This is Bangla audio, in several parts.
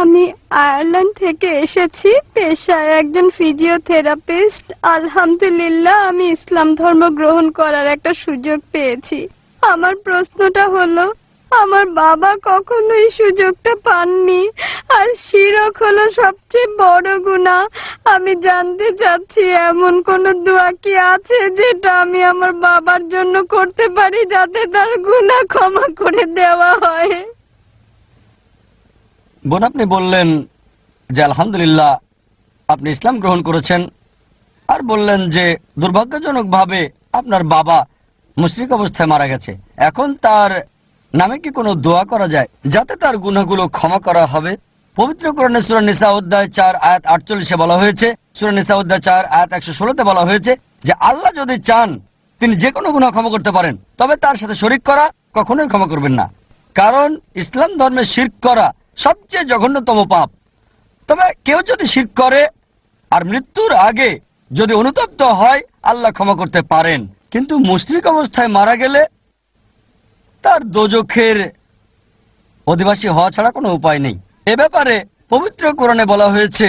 আমি আয়ারল্যান্ড থেকে এসেছি। পেশায় একজন ফিজিওথেরাপিস্ট। আলহামদুলিল্লাহ, আমি ইসলাম ধর্ম গ্রহণ করার একটা সুযোগ পেয়েছি। আমার প্রশ্নটা হলো, আমার বাবা কখনো এই সুযোগটা পাননি। আর শিরক হলো সবচেয়ে বড় গুণা আমি জানতে চাচ্ছি, এমন কোন দোয়া কি আছে যেটা আমি আমার বাবার জন্য করতে পারি যাতে তার গুণা ক্ষমা করে দেওয়া হয়? বোন, আপনি বললেন যে আলহামদুলিল্লাহ আপনি ইসলাম গ্রহণ করেছেন আর বললেন যে দুর্ভাগ্যজনকভাবে আপনার বাবা মুশরিক অবস্থায় মারা গেছে। এখন তার নামে কি কোনো দোয়া করা যায় যাতে তার গুনাহগুলো ক্ষমা করা হবে? পবিত্র কোরআনে সূরা নিসা অধ্যায় চার, আয়াত আটচল্লিশে বলা হয়েছে, সূরা নিসা অধ্যায় চার, আয়াত একশো ষোলোতে বলা হয়েছে যে আল্লাহ যদি চান, তিনি যে কোনো গুণা ক্ষমা করতে পারেন, তবে তার সাথে শরিক করা কখনোই ক্ষমা করবেন না। কারণ ইসলাম ধর্মে শির্ক করা সবচেয়ে জঘন্যতম পাপ। তবে কেউ যদি শির করে আর মৃত্যুর আগে যদি অনুতপ্ত হয়, আল্লাহ ক্ষমা করতে পারেন। কিন্তু মুশরিক অবস্থায় মারা গেলে তার দোজখের অধিবাসী হওয়া ছাড়া কোনো উপায় নেই। এ ব্যাপারে পবিত্র কোরআনে বলা হয়েছে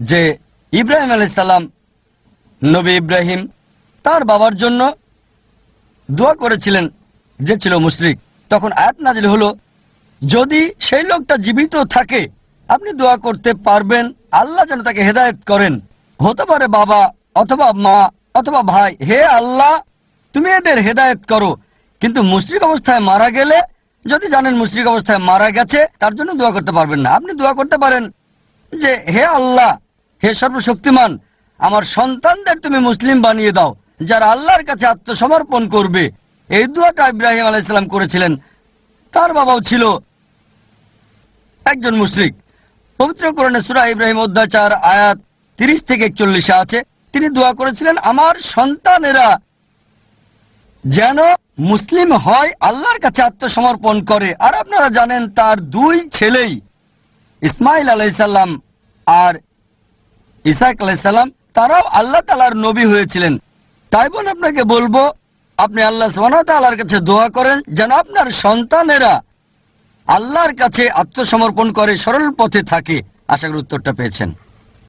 যে, ইব্রাহিম আলাইসাল্লাম নবী ইব্রাহিম তার বাবার জন্য দোয়া করেছিলেন, যে ছিল মুশরিক। তখন আয়াত নাজিল হলো যদি সেই লোকটা জীবিত থাকে, আপনি দোয়া করতে পারবেন, আল্লাহ যেন তাকে হেদায়েত করেন। হতে পারে বাবা অথবা মা অথবা ভাই, হে আল্লাহ, তুমি এদের হেদায়েত করো। কিন্তু মুশরিক অবস্থায় মারা গেলে, যদি জানেন মুশরিক অবস্থায় মারা গেছে, তার জন্য দোয়া করতে পারবেন না। আপনি দোয়া করতে পারেন যে, হে আল্লাহ, হে সর্বশক্তিমান, আমার সন্তানদের তুমি মুসলিম বানিয়ে দাও, যারা আল্লাহর কাছে আত্মসমর্পণ করবে। এই দোয়াটা ইব্রাহিম আলাইসাল্লাম করেছিলেন। তার বাবাও ছিল একজন মুশরিক। পবিত্র কোরআনে সুরা ইব্রাহিম অধ্যাচার আয়াত তিরিশ থেকে একচল্লিশে আছে। তিনি দোয়া করেছিলেন, আমার সন্তানেরা যেন মুসলিম হয়, আল্লাহর কাছে আত্মসমর্পণ করে। আর আপনারা জানেন, তার দুই ছেলেই ইসমাইল আলাইসাল্লাম আর ইসাক আলাইসাল্লাম তারাও আল্লাহ তালার নবী হয়েছিলেন। তাই বলে আপনাকে বলব, আপনি আল্লাহ সুবাহর কাছে দোয়া করেন, যেন আপনার সন্তানেরা আল্লাহর কাছে আত্মসমর্পণ করে সরল পথে থাকে। আশা করি উত্তরটা পেয়েছেন।